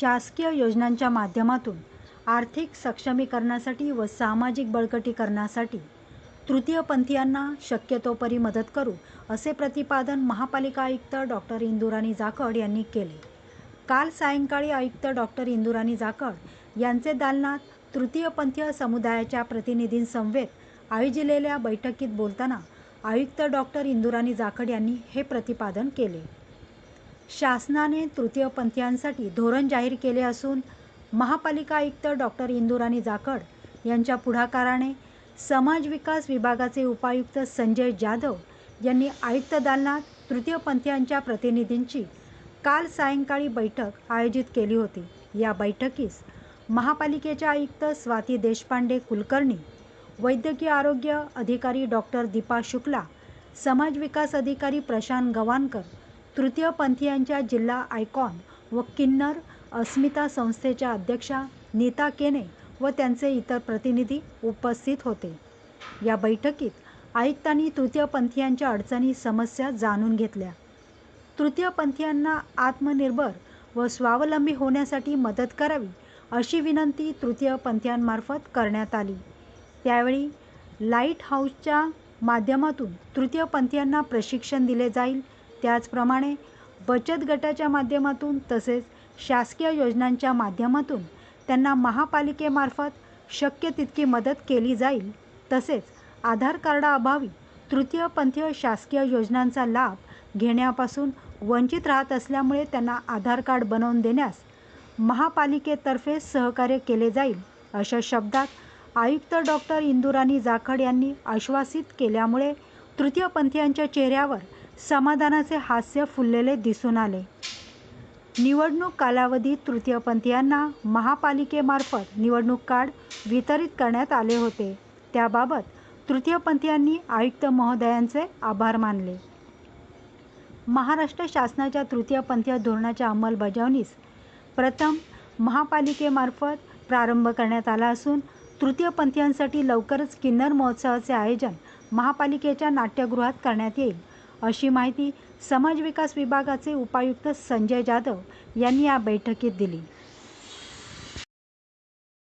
शासकीय योजनांच्या माध्यमातून आर्थिक सक्षमीकरणासाठी व सामाजिक बळकटीकरणासाठी तृतीयपंथीयांना शक्यतोपरी मदत करू असे प्रतिपादन महापालिका आयुक्त डॉक्टर इंदुराणी जाखड यांनी केले. काल सायंकाळी आयुक्त डॉक्टर इंदुराणी जाखड यांचे दालनात तृतीयपंथीय समुदायाच्या प्रतिनिधींसमवेत आयोजिलेल्या बैठकीत बोलताना आयुक्त डॉक्टर इंदुराणी जाखड यांनी हे प्रतिपादन केले. शासनाने तृतीयपंथीयांसाठी धोरण जाहीर केले असून महापालिका आयुक्त डॉक्टर इंदुराणी जाखड यांच्या पुढाकाराने समाज विकास विभागाचे उपायुक्त संजय जाधव यांनी आयुक्त दालनात तृतीयपंथीयांच्या प्रतिनिधींची काल सायंकाळी बैठक आयोजित केली होती. या बैठकीस महापालिकेच्या आयुक्त स्वाती देशपांडे कुलकर्णी वैद्यकीय आरोग्य अधिकारी डॉक्टर दीपा शुक्ला समाज विकास अधिकारी प्रशांत गवानकर तृतीयपंथीयांच्या जिल्हा आयकॉन व किन्नर अस्मिता संस्थेच्या अध्यक्षा नीता केने व त्यांचे इतर प्रतिनिधी उपस्थित होते. या बैठकीत आयुक्तांनी तृतीयपंथीयांच्या अडचणी समस्या जाणून घेतल्या. तृतीयपंथीयांना आत्मनिर्भर व स्वावलंबी होण्यासाठी मदत करावी अशी विनंती तृतीयपंथीयांमार्फत करण्यात आली. त्यावेळी लाइट हाऊसच्या माध्यमातून तृतीयपंथीयांना प्रशिक्षण दिले जाईल त्याचप्रमाणे बचत गटाच्या माध्यमातून तसेच शासकीय योजनांच्या माध्यमातून त्यांना महापालिकेमार्फत शक्य तितकी मदत केली जाईल. तसेच आधार कार्डाअभावी तृतीयपंथीय शासकीय योजनांचा लाभ घेण्यापासून वंचित राहत असल्यामुळे त्यांना आधार कार्ड बनवून देण्यास महापालिकेतर्फे सहकार्य केले जाईल अशा शब्दात आयुक्त डॉक्टर इंदुराणी जाखड यांनी आश्वासित केल्यामुळे तृतीयपंथीयांच्या चेहऱ्यावर समाधानाचे हास्य फुललेले दिसून आले. निवडणूक कालावधीत तृतीयपंथीयांना महापालिकेमार्फत निवडणूक कार्ड वितरित करण्यात आले होते. त्याबाबत तृतीयपंथीयांनी आयुक्त महोदयांचे आभार मानले. महाराष्ट्र शासनाच्या तृतीयपंथीय धोरणाच्या अंमलबजावणीस प्रथम महापालिकेमार्फत प्रारंभ करण्यात आला असून तृतीयपंथीयांसाठी लवकरच किन्नर महोत्सवाचे आयोजन महापालिकेच्या नाट्यगृहात करण्यात येईल. अशी माहिती समाज विकास विभागाचे उपायुक्त संजय जाधव यांनी या बैठकीत दिली.